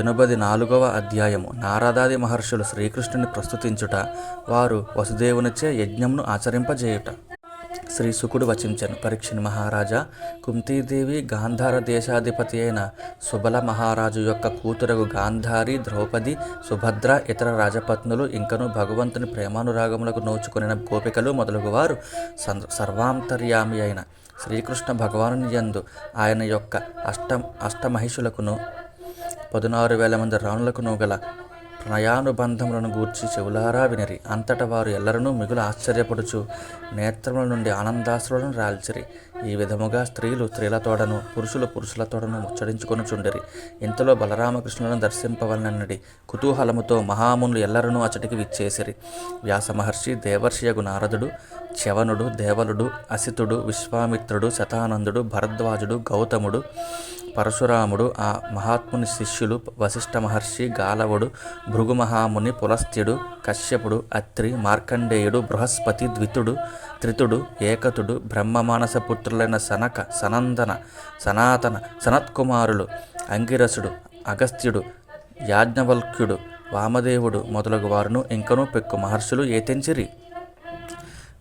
ఎనుబది నాలుగవ అధ్యాయము. నారదాది మహర్షులు శ్రీకృష్ణుని ప్రస్తుతించుట వారు వసుదేవునిచే యజ్ఞమును ఆచరింపజేయుట. శ్రీ శుకుడు వచించను. పరీక్షణ మహారాజా కుంతీదేవి గాంధార దేశాధిపతి అయిన సుబల మహారాజు యొక్క కూతురగు గాంధారి ద్రౌపది సుభద్ర ఇతర రాజపత్నులు ఇంకను భగవంతుని ప్రేమానురాగములకు నోచుకుని గోపికలు మొదలగు వారు సర్వాంతర్యామి అయిన శ్రీకృష్ణ భగవాను యందు ఆయన యొక్క అష్ట అష్టమహిషులకును పదునారు వేల మంది రాణులకును గల ప్రణయానుబంధములను గూర్చి చెవులారా వినిరి. అంతట వారు ఎల్లరనూ మిగులు ఆశ్చర్యపడుచు నేత్రముల నుండి ఆనందాశ్రులను రాల్చిరి. ఈ విధముగా స్త్రీలు స్త్రీలతోడను పురుషులు పురుషులతోడను ముచ్చడించుకొనుచుండిరి ఇంతలో బలరామకృష్ణులను దర్శింపవలనన్నది కుతూహలముతో మహామునులు ఎల్లరనూ అచటికి విచ్చేసిరి. వ్యాస మహర్షి దేవర్షియగు నారదుడు చవనుడు దేవలుడు అసితుడు విశ్వామిత్రుడు శతానందుడు భరద్వాజుడు గౌతముడు పరశురాముడు ఆ మహాత్ముని శిష్యులు వశిష్ఠ మహర్షి గాలవుడు భృగుమహాముని పులస్త్యుడు కశ్యపుడు అత్రి మార్కండేయుడు బృహస్పతి ద్వితుడు త్రితుడు ఏకతుడు బ్రహ్మమానస పుత్రులైన సనక సనందన సనాతన సనత్కుమారులు అంగిరసుడు అగస్త్యుడు యాజ్ఞవల్క్యుడు వామదేవుడు మొదలగు వారును ఇంకనూ పెక్కు మహర్షులు ఏతెంచిరి.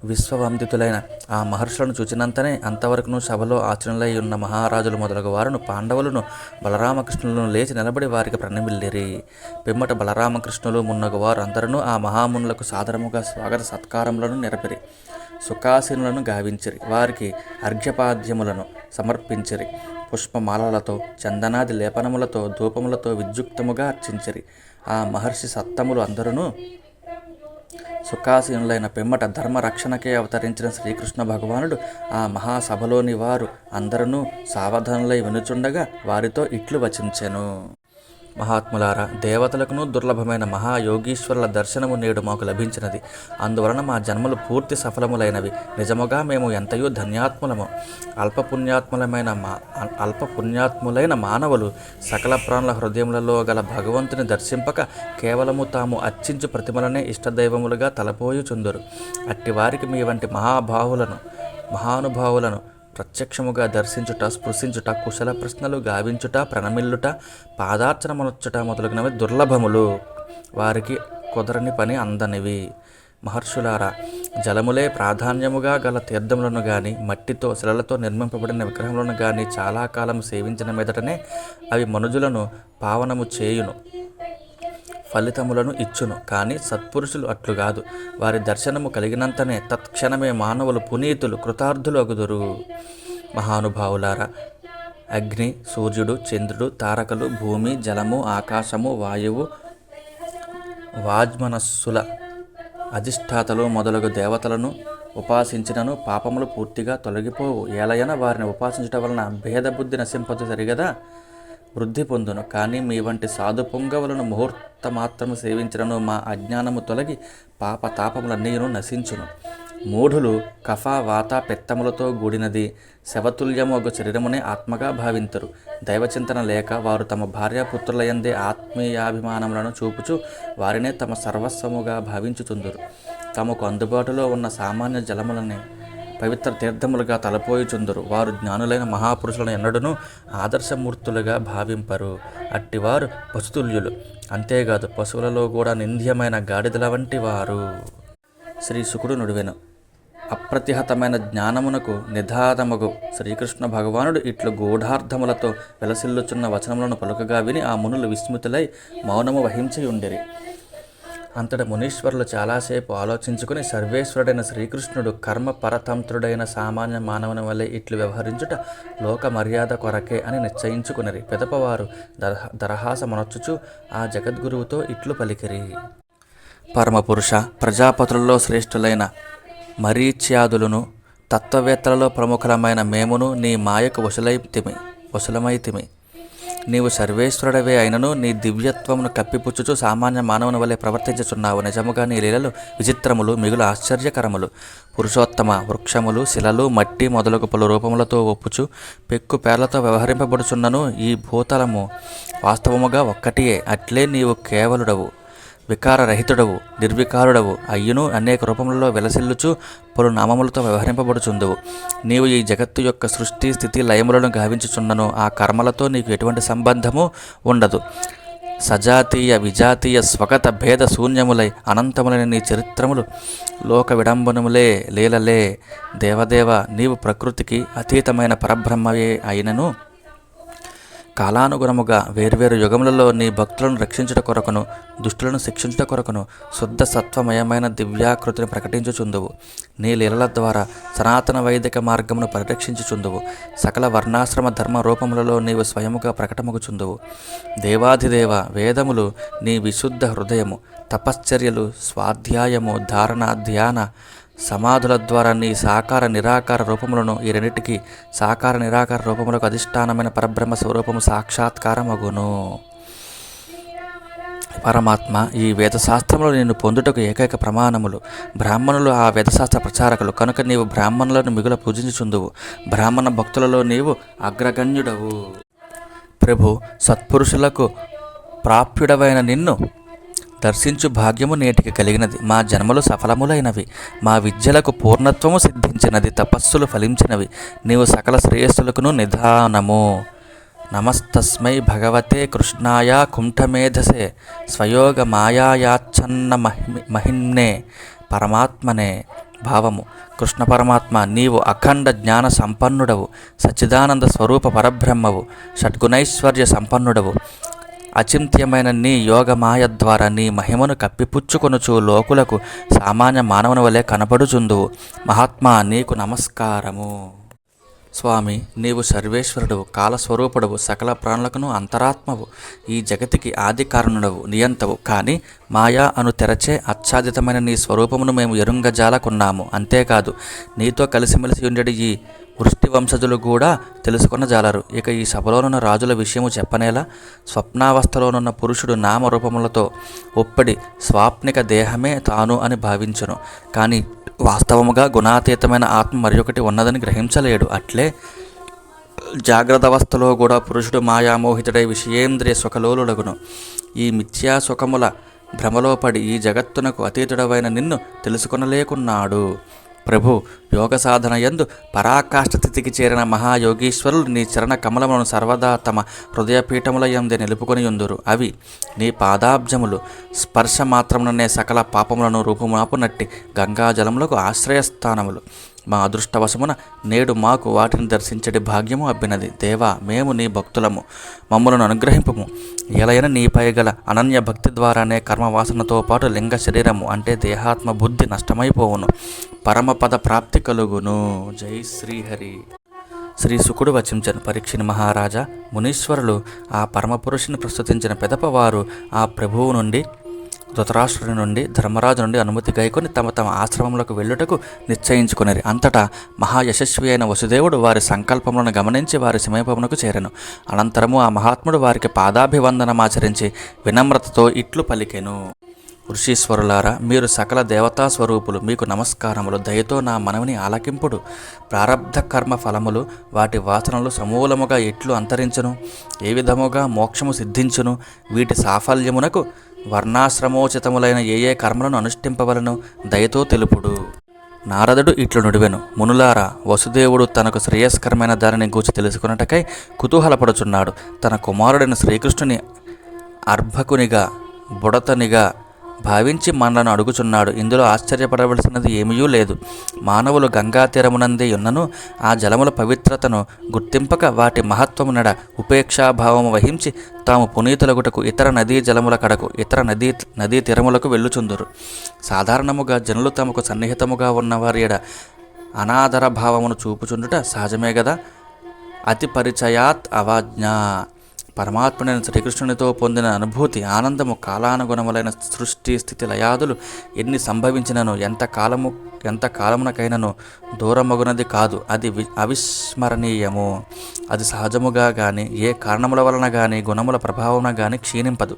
విశ్వవందితులైన ఆ మహర్షులను చూచినంతనే అంతవరకును సభలో ఆచరణలై ఉన్న మహారాజులు మొదలగు వారును పాండవులను బలరామకృష్ణులను లేచి నిలబడి వారికి ప్రణమిల్లిరి. పిమ్మట బలరామకృష్ణులు మున్నగు వారు అందరూ ఆ మహామునులకు సాదరముగా స్వాగత సత్కారములను నెరపిరి. సుఖాసీనులను గావించిరి. వారికి అర్ఘ్యపాద్యములను సమర్పించిరి. పుష్పమాలలతో చందనాది లేపనములతో ధూపములతో విద్యుక్తముగా అర్చించిరి. ఆ మహర్షి సత్తములు అందరూ సుఖాసీనులైన పిమ్మట ధర్మ రక్షణకే అవతరించిన శ్రీకృష్ణ భగవానుడు ఆ మహాసభలోని వారు అందరూ సావధానులై వినుచుండగా వారితో ఇట్లు వచించెను. మహాత్ములారా దేవతలకును దుర్లభమైన మహాయోగీశ్వరుల దర్శనము నేడు మాకు లభించినది. అందువలన మా జన్మలు పూర్తి సఫలములైనవి. నిజముగా మేము ఎంతయో ధన్యాత్ములము. అల్పపుణ్యాత్ములమైన మా అల్ప పుణ్యాత్ములైన మానవులు సకల ప్రాణుల హృదయములలో గల భగవంతుని దర్శింపక కేవలము తాము అర్చించు ప్రతిమలనే ఇష్టదైవములుగా తలపోయుచుందురు. అట్టి వారికి మీ వంటి మహాబాహులను మహానుభావులను ప్రత్యక్షముగా దర్శించుట స్పృశించుట కుశల ప్రశ్నలు గావించుట ప్రణమిల్లుట పాదార్చనమనొచ్చుట మొదలగునవి దుర్లభములు. వారికి కుదరని పని అందనివి. మహర్షులారా జలములే ప్రాధాన్యముగా గల తీర్థములను గాని మట్టితో శిలలతో నిర్మింపబడిన విగ్రహములను గాని చాలా కాలం సేవించిన మీదటనే అవి మనుజులను పావనము చేయును. ఫలితములను ఇచ్చును. కానీ సత్పురుషులు అట్లు కాదు. వారి దర్శనము కలిగినంతనే తత్క్షణమే మానవులు పునీతులు కృతార్థులు అగుదురు. మహానుభావులారా అగ్ని సూర్యుడు చంద్రుడు తారకలు భూమి జలము ఆకాశము వాయువు వాజ్మనస్సుల అధిష్టాతలు మొదలగు దేవతలను ఉపాసించినను పాపములు పూర్తిగా తొలగిపోవు. ఏలయన వారిని ఉపాసించటం వలన భేదబుద్ధి నశింపదు సరిగదా వృద్ధి పొందును. కానీ మీ వంటి సాధు పొంగవులను ముహూర్త మాత్రము సేవించడను మా అజ్ఞానము తొలగి పాప తాపములన్నీను నశించును. మూఢులు కఫ వాత పెత్తములతో కూడినది శవతుల్యము ఒక శరీరమునే ఆత్మగా భావింతరు. దైవచింతన లేక వారు తమ భార్యాపుత్రులయందే ఆత్మీయాభిమానములను చూపుచు వారినే తమ సర్వస్వముగా భావించుతుందరు తమకు అందుబాటులో ఉన్న సామాన్య జలములనే పవిత్ర తీర్థములుగా తలపోయుచుందురు. వారు జ్ఞానులైన మహాపురుషులను ఎన్నడూను ఆదర్శమూర్తులుగా భావింపరు. అట్టివారు పశుతుల్యులు. అంతేకాదు పశువులలో కూడా నింద్యమైన గాడిదల వంటి వారు. శ్రీ శుకుడు నుడివెను. అప్రతిహతమైన జ్ఞానమునకు నిధానమగు శ్రీకృష్ణ భగవానుడు ఇట్లు గూఢార్థములతో వెలసిల్లుచున్న వచనములను పలుకగా విని ఆ మునులు విస్మృతులై మౌనము వహించి ఉండిరి అంతట మునీశ్వరులు చాలాసేపు ఆలోచించుకుని సర్వేశ్వరుడైన శ్రీకృష్ణుడు కర్మ పరతంత్రుడైన సామాన్య మానవుని వలె ఇట్లు వ్యవహరించుట లోక మర్యాద కొరకే అని నిశ్చయించుకునిరి. పెదపవారు దరహ మనొచ్చుచు ఆ జగద్గురువుతో ఇట్లు పలికిరి. పరమపురుష ప్రజాపతులలో శ్రేష్ఠులైన మరీచ్యాదులను తత్వవేత్తలలో ప్రముఖులమైన మేమును నీ మాయకు వశులైతిమి వశులమైతిమి నీవు సర్వేశ్వరుడవే అయినను నీ దివ్యత్వమును కప్పిపుచ్చుచు సామాన్య మానవుని వలె ప్రవర్తించుచున్నావు. నిజముగా నీ లీలలు విచిత్రములు మిగులు ఆశ్చర్యకరములు. పురుషోత్తమ వృక్షములు శిలలు మట్టి మొదలగు పలు రూపములతో ఒప్పుచు పెక్కు పేర్లతో వ్యవహరింపబడుచున్నను. ఈ భూతలము వాస్తవముగా ఒక్కటియే అట్లే నీవు కేవలుడవు. వికారరహితుడవు నిర్వికారుడవు అయ్యును అనేక రూపములలో వెలసిల్లుచు పలు నామములతో వ్యవహరింపబడుచుందువు నీవు ఈ జగత్తు యొక్క సృష్టి స్థితి లయములను గావించుచున్నను ఆ కర్మలతో నీకు ఎటువంటి సంబంధము ఉండదు. సజాతీయ విజాతీయ స్వగత భేద శూన్యములై అనంతములైన నీ చరిత్రములు లోక విడంబనములే లీలలే దేవదేవ నీవు ప్రకృతికి అతీతమైన పరబ్రహ్మవే అయినను కాలానుగుణముగా వేర్వేరు యుగములలో నీ భక్తులను రక్షించుట కొరకును దుష్టులను శిక్షించుట కొరకును శుద్ధ సత్వమయమైన దివ్యాకృతిని ప్రకటించుచుందువు. నీ లీలల ద్వారా సనాతన వైదిక మార్గమును పరిరక్షించుచుందువు. సకల వర్ణాశ్రమ ధర్మ రూపములలో నీవు స్వయముగా ప్రకటమగుచుందువు. దేవాధిదేవ వేదములు నీ విశుద్ధ హృదయము తపశ్చర్యలు స్వాధ్యాయము ధారణ ధ్యాన సమాధుల ద్వారా నీ సాకార నిరాకార రూపములను ఈ రెండింటికి సాకార నిరాకార రూపములకు అధిష్టానమైన పరబ్రహ్మ స్వరూపము సాక్షాత్కారమగును. పరమాత్మ ఈ వేదశాస్త్రములు నిన్ను పొందుటకు ఏకైక ప్రమాణములు. బ్రాహ్మణులు ఆ వేదశాస్త్ర ప్రచారకులు. కనుక నీవు బ్రాహ్మణులను మిగుల పూజించుచుందువు. బ్రాహ్మణ భక్తులలో నీవు అగ్రగణ్యుడవు. ప్రభు సత్పురుషులకు ప్రాప్యుడవైన నిన్ను దర్శించు భాగ్యము నేటికి కలిగినది. మా జన్మలు సఫలములైనవి. మా విద్యలకు పూర్ణత్వము సిద్ధించినది. తపస్సులు ఫలించినవి. నీవు సకల శ్రేయస్సులకును నిధానము. నమస్తస్మై భగవతే కృష్ణాయ కుంఠమేధసే. స్వయోగ మాయాయాచ్ఛన్న మహిమి మహిమ్నే పరమాత్మనే భావము. కృష్ణ పరమాత్మ నీవు అఖండ జ్ఞాన సంపన్నుడవు. సచ్చిదానంద స్వరూప పరబ్రహ్మవు. షడ్గుణైశ్వర్య సంపన్నుడవు. అచింత్యమైన నీ యోగమాయ ద్వారా నీ మహిమను కప్పిపుచ్చుకొనుచు లోకులకు సామాన్య మానవుని వలె కనబడుచుందు మహాత్మా నీకు నమస్కారము. స్వామి నీవు సర్వేశ్వరుడు కాలస్వరూపుడవు సకల ప్రాణులకును అంతరాత్మవు. ఈ జగతికి ఆది కారణుడవు నియంతవు. కానీ మాయా అను తెరచే ఆచ్ఛాదితమైన నీ స్వరూపమును మేము ఎరుంగజాలకున్నాము అంతేకాదు నీతో కలిసిమెలిసి ఉండేది ఈ వృష్టి వంశజులు కూడా తెలుసుకున్న జాలరు. ఇక ఈ సభలోనున్న రాజుల విషయము చెప్పనేలా స్వప్నావస్థలోనున్న పురుషుడు నామరూపములతో ఒప్పడి స్వాప్నిక దేహమే తాను అని భావించును. కానీ వాస్తవముగా గుణాతీతమైన ఆత్మ మరొకటి ఉన్నదని గ్రహించలేడు. అట్లే జాగ్రత్త అవస్థలో కూడా పురుషుడు మాయామోహితుడై విషయేంద్రియ సుఖలోలుడగును ఈ మిథ్యా సుఖముల భ్రమలో పడి ఈ జగత్తునకు అతీతుడవైన నిన్ను తెలుసుకొనలేకున్నాడు. ప్రభు యోగ సాధన యందు పరాకాష్ఠతిథికి స్థితికి చేరిన మహాయోగీశ్వరులు నీ చరణ కమలములను సర్వదా తమ హృదయపీఠముల ఎందే నిలుపుకొని ఉందురు అవి నీ పాదాబ్జములు స్పర్శ మాత్రముననే సకల పాపములను రూపుమాపునట్టి గంగాజలములకు ఆశ్రయస్థానములు. మా అదృష్టవశమున నేడు మాకు వాటిని దర్శించడి భాగ్యము అబ్బినది. దేవా మేము నీ భక్తులము. మమ్మలను అనుగ్రహింపము. ఎలయన నీపై గల అనన్య భక్తి ద్వారానే కర్మవాసనతో పాటు లింగ శరీరము అంటే దేహాత్మ బుద్ధి నష్టమైపోవును. పరమపద ప్రాప్తి కలుగును. జై శ్రీహరి. శ్రీ సుకుడు వచించను పరీక్షిని మహారాజా. మునీశ్వరులు ఆ పరమపురుషుని ప్రస్తుతించిన పెదపవారు ఆ ప్రభువు నుండి ధృతరాష్ట్రుడి నుండి ధర్మరాజు నుండి అనుమతి గైకొని తమ తమ ఆశ్రమంలోకి వెళ్ళుటకు నిశ్చయించుకునేది అంతటా మహాయశస్వి అయిన వసుదేవుడు వారి సంకల్పములను గమనించి వారి సమీపమునకు చేరెను. అనంతరము ఆ మహాత్ముడు వారికి పాదాభివందనమాచరించి వినమ్రతతో ఇట్లు పలికెను. ఋషీశ్వరులారా మీరు సకల దేవతా స్వరూపులు మీకు నమస్కారములు దయతో నా మనవిని ఆలకింపుడు. ప్రారబ్ధ కర్మ ఫలములు వాటి వాసనలు సమూలముగా ఎట్లు అంతరించును. ఏ విధముగా మోక్షము సిద్ధించును వీటి సాఫల్యమునకు వర్ణాశ్రమోచితములైన ఏ ఏ కర్మలను అనుష్ఠింపవలను దయతో తెలుపుడు. నారదుడు ఇట్లు నుడివెను మునులారా వసుదేవుడు తనకు శ్రేయస్కరమైన దానిని గూర్చి తెలుసుకున్నటకై కుతూహలపడుచున్నాడు. తన కుమారుడైన శ్రీకృష్ణుని అర్భకునిగా బుడతనిగా భావించి మనలను అడుగుచున్నాడు. ఇందులో ఆశ్చర్యపడవలసినది ఏమీ లేదు. మానవులు గంగా తీరమునందే ఉన్నను ఆ జలముల పవిత్రతను గుర్తింపక వాటి మహత్వమునడ ఉపేక్షాభావము వహించి తాము పునీతులగుటకు ఇతర నదీ జలముల కడకు ఇతర నదీ నదీ తీరములకు వెళ్ళుచుందురు. సాధారణముగా జనులు తమకు సన్నిహితముగా ఉన్నవారి ఎడ అనాదర భావమును చూపుచుండుట సహజమే కదా అతి పరిచయాత్ అవాజ్ఞ. పరమాత్ముడైన శ్రీకృష్ణునితో పొందిన అనుభూతి ఆనందము కాలానుగుణములైన సృష్టి స్థితి లయాదులు ఎన్ని సంభవించినను ఎంత కాలము ఎంత కాలమునకైనను దూరమగునది కాదు. అది వి అవిస్మరణీయము. అది సహజముగా కానీ ఏ కారణముల వలన కానీ గుణముల ప్రభావమున కానీ క్షీణింపదు.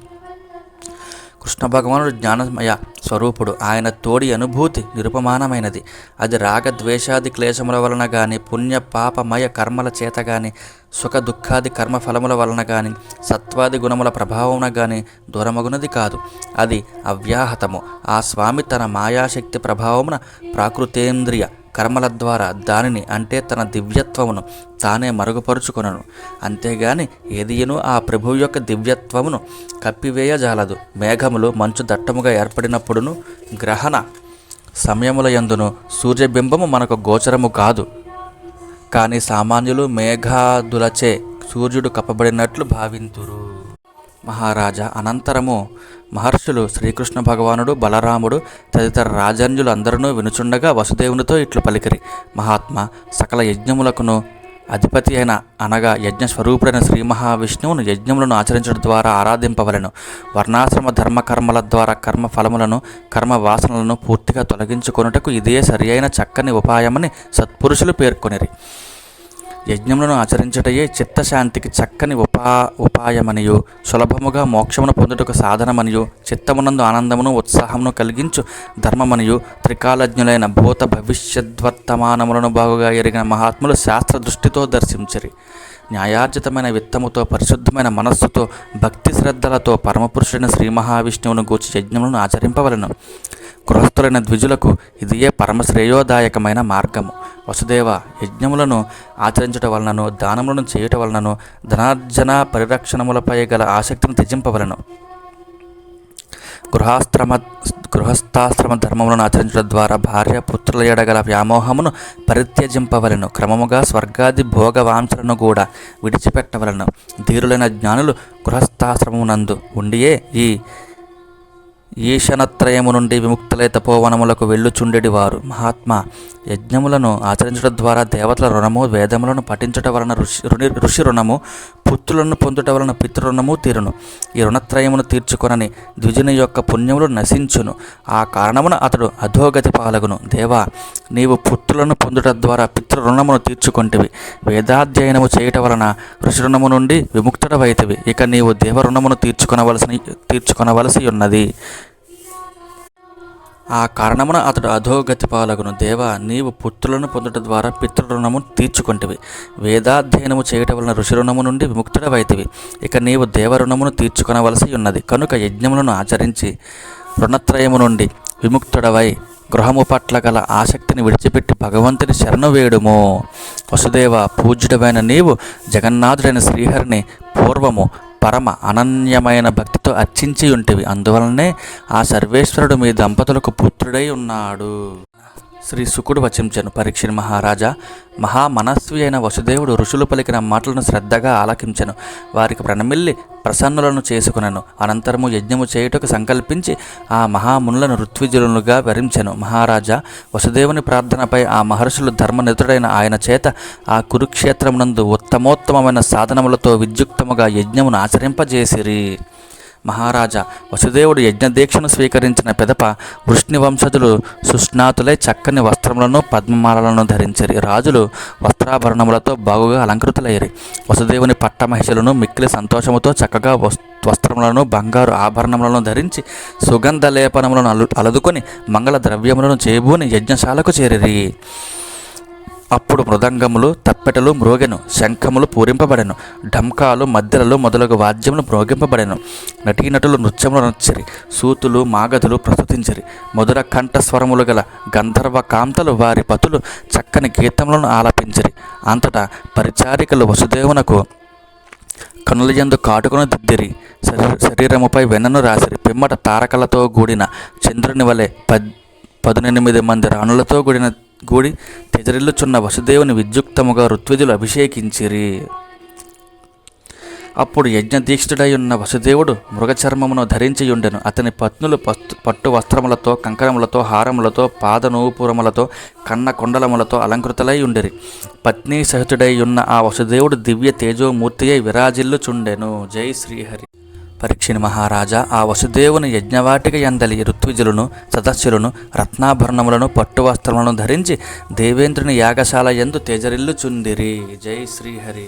కృష్ణ భగవానుడు జ్ఞానమయ స్వరూపుడు. ఆయన తోడి అనుభూతి నిరుపమానమైనది. అది రాగద్వేషాది క్లేశముల వలన కానీ పుణ్య పాపమయ కర్మల చేత కానీ సుఖ దుఃఖాది కర్మ ఫలముల వలన కానీ సత్వాది గుణముల ప్రభావమున కానీ దూరమగునది కాదు. అది అవ్యాహతము. ఆ స్వామి తన మాయాశక్తి ప్రభావమున ప్రాకృతేంద్రియ కర్మల ద్వారా దానిని అంటే తన దివ్యత్వమును తానే మరుగుపరుచుకొనను. అంతేగాని ఏదియను ఆ ప్రభువు యొక్క దివ్యత్వమును కప్పివేయజాలదు. మేఘములు మంచు దట్టముగా ఏర్పడినప్పుడును గ్రహణ సమయముల యందును సూర్యబింబము మనకు గోచరము కాదు. కానీ సామాన్యులు మేఘాదులచే సూర్యుడు కప్పబడినట్లు భావింతురు. మహారాజా. అనంతరము మహర్షులు శ్రీకృష్ణ భగవానుడు బలరాముడు తదితర రాజన్యులు అందరూ వినుచుండగా వసుదేవునితో ఇట్లు పలికిరి. మహాత్మ సకల యజ్ఞములకును అధిపతి అయిన అనగా యజ్ఞ స్వరూపుడైన శ్రీ మహావిష్ణువును యజ్ఞములను ఆచరించడం ద్వారా ఆరాధింపవలెను. వర్ణాశ్రమ ధర్మకర్మల ద్వారా కర్మ ఫలములను కర్మ వాసనలను పూర్తిగా తొలగించుకొనుటకు ఇదే సరియైన చక్కని ఉపాయమని సత్పురుషులు పేర్కొనిరి. యజ్ఞములను ఆచరించుటయే చిత్తశాంతికి చక్కని ఉపా ఉపాయమనియు. సులభముగా మోక్షమును పొందుటకు సాధనమనియు. చిత్తమునందు ఆనందమును ఉత్సాహమును కలిగించు ధర్మమనియు. త్రికాలజ్ఞులైన భూత భవిష్యద్వర్తమానములను బాగుగా ఎరిగిన మహాత్ములు శాస్త్ర దృష్టితో దర్శించిరి. న్యాయార్జితమైన విత్తముతో పరిశుద్ధమైన మనస్సుతో భక్తి శ్రద్ధలతో పరమపురుషుడైన శ్రీ మహావిష్ణువును గూర్చి యజ్ఞములను ఆచరింపవలను. గృహస్థులైన ద్విజులకు ఇదియే పరమ శ్రేయోదాయకమైన మార్గము? వసుదేవ యజ్ఞములను ఆచరించటం వలనను దానములను చేయుట వలనను ధనార్జన పరిరక్షణములపై గల ఆసక్తిని త్యజింపవలను. గృహాశ్రమ గృహస్థాశ్రమ ధర్మములను ఆచరించడం ద్వారా భార్య పుత్రుల ఎడగల వ్యామోహమును పరిత్యజింపవలను. క్రమముగా స్వర్గాది భోగవాంఛలను కూడా విడిచిపెట్టవలను. ధీరులైన జ్ఞానులు గృహస్థాశ్రమమునందు ఉండియే ఈ ఈశనత్రయము నుండి విముక్తులై తపోవనములకు వెళ్ళుచుండెడి వారు మహాత్మా యజ్ఞములను ఆచరించడం ద్వారా దేవతల రుణము వేదములను పఠించటం వలన ఋషి రుణి ఋషి రుణము పుత్రులను పొందుట వలన పితృరుణము తీరును. ఈ రుణత్రయమును తీర్చుకొనని ద్విజుని యొక్క పుణ్యములు నశించును. ఆ కారణమున అతడు అధోగతి పాలగును. దేవా నీవు పుత్రులను పొందుట ద్వారా పితృరుణమును తీర్చుకొంటివి. వేదాధ్యయనము చేయటం వలన ఋషిరుణము నుండి విముక్తుడవైతివి. ఇక నీవు దేవరుణమును తీర్చుకొనవలసి తీర్చుకొనవలసి ఉన్నది ఆ కారణమున అతడు అధోగతి పాలకును దేవ నీవు పుత్రులను పొందుట ద్వారా పితృరుణము తీర్చుకుంటివి. వేదాధ్యయనము చేయటం వలన ఋషి రుణము నుండి విముక్తుడవైతివి. ఇక నీవు దేవరుణమును తీర్చుకొనవలసి ఉన్నది. కనుక యజ్ఞములను ఆచరించి రుణత్రయము నుండి విముక్తుడవై గృహము పట్ల గల ఆసక్తిని విడిచిపెట్టి భగవంతుని శరణు వేడుము. వసుదేవ పూజ్యుడమైన నీవు జగన్నాథుడైన శ్రీహరిని పూర్వము పరమ అనన్యమైన భక్తితో అర్చించి ఉంటివి అందువలనే ఆ సర్వేశ్వరుడు మీ దంపతులకు పుత్రుడై ఉన్నాడు. శ్రీ శుకుడు వచించను పరీక్షణ మహారాజా. మహా మనస్వి అయిన వసుదేవుడు ఋషులు పలికిన మాటలను శ్రద్ధగా ఆలకించెను. వారికి ప్రణమిల్లి ప్రసన్నులను చేసుకునను. అనంతరము యజ్ఞము చేయుటకు సంకల్పించి ఆ మహామునులను ఋత్విజులుగా వరించెను. మహారాజా వసుదేవుని ప్రార్థనపై ఆ మహర్షులు ధర్మనితుడైన ఆయన చేత ఆ కురుక్షేత్రమునందు ఉత్తమోత్తమమైన సాధనములతో విద్యుక్తముగా యజ్ఞమును ఆచరింపజేసిరి. మహారాజా వసుదేవుడు యజ్ఞదీక్షను స్వీకరించిన పిదప వృష్ణి వంశజులు సుష్ణాతులై చక్కని వస్త్రములను పద్మమాలలను ధరించిరి. రాజులు వస్త్రాభరణములతో బాగుగా అలంకృతులయ్యరి. వసుదేవుని పట్టమహిషులను మిక్కిలి సంతోషముతో చక్కగా వస్ వస్త్రములను బంగారు ఆభరణములను ధరించి సుగంధ లేపనములను అలు అలదుకొని మంగళ ద్రవ్యములను చేబూని యజ్ఞశాలకు చేరిరి. అప్పుడు మృదంగములు తప్పెటలు మ్రోగెను శంఖములు పూరింపబడెను ఢంకాలు మద్దెలలు మొదలగు వాద్యములు మ్రోగింపబడెను. నటీనటులు నృత్యములు నచ్చరి సూతులు మాగధులు ప్రస్తుతించిరి. మధుర కంఠస్వరములు గల గంధర్వ కాంతలు వారి పతులు చక్కని గీతములను ఆలపించిరి. అంతటా పరిచారికలు వసుదేవునకు కనులయందు కాటుకును దిద్దిరి. శరీర శరీరముపై వెన్నను రాసిరి. పిమ్మట తారకలతో కూడిన చంద్రుని వలె పద్ పదునెనిమిది మంది రాణులతో కూడిన గూడి తెజరిల్లుచున్న వసుదేవుని విద్యుక్తముగా ఋత్విజులు అభిషేకించిరి. అప్పుడు యజ్ఞదీక్షుడై ఉన్న వసుదేవుడు మృగచర్మమును ధరించి ఉండెను అతని పత్నులు పట్టు వస్త్రములతో కంకణములతో హారములతో పాదనూపురములతో కన్న కొండలములతో అలంకృతలై ఉండిరి. పత్ని సహితుడై ఉన్న ఆ వసుదేవుడు దివ్య తేజోమూర్తియై విరాజిల్లుచుండెను. జై శ్రీహరి. పరీక్షిని మహారాజా ఆ వసుదేవుని యజ్ఞవాటిక ఎందలి ఋత్విజులను సదస్సులను రత్నాభరణములను పట్టు వస్త్రములను ధరించి దేవేంద్రుని యాగశాల ఎందు తేజరిల్లుచుందిరి. జై శ్రీహరి.